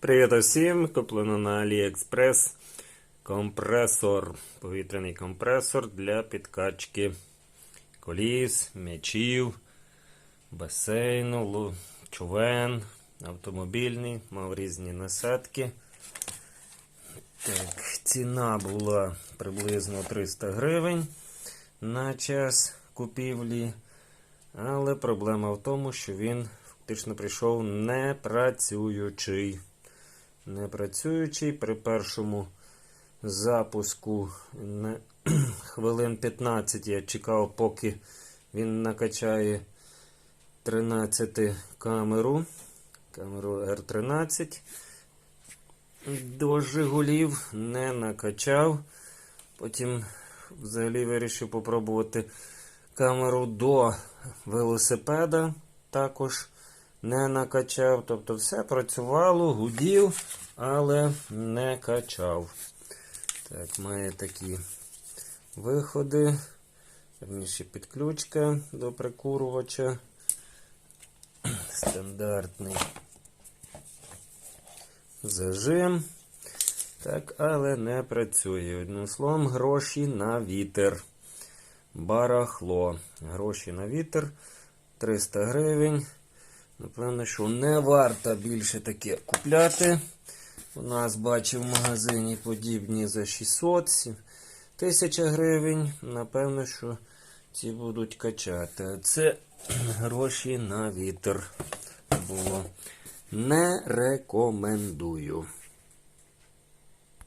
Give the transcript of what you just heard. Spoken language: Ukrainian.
Привіт усім! Куплено на AliExpress компресор, повітряний компресор для підкачки коліс, м'ячів, басейну, човен, автомобільний, мав різні насадки. Так, ціна була приблизно 300 гривень на час купівлі. Але проблема в тому, що він фактично прийшов непрацюючий. Непрацюючий при першому запуску не, хвилин 15 я чекав, поки він накачає 13 камеру. Камеру R13. До Жигулів не накачав. Потім взагалі вирішив попробувати камеру до велосипеда. Також не накачав. Тобто все працювало, гудів, але не качав. Так, має такі виходи. Верніше підключка до прикурувача. Стандартний зажим. Так, але не працює. Одним словом, гроші на вітер. Барахло. Гроші на вітер. 300 гривень. Напевно, що не варто більше таке купляти. У нас бачив в магазині подібні за 600 сім- тисяча гривень. Напевно, що ці будуть качати. Це гроші на вітер було. Не рекомендую.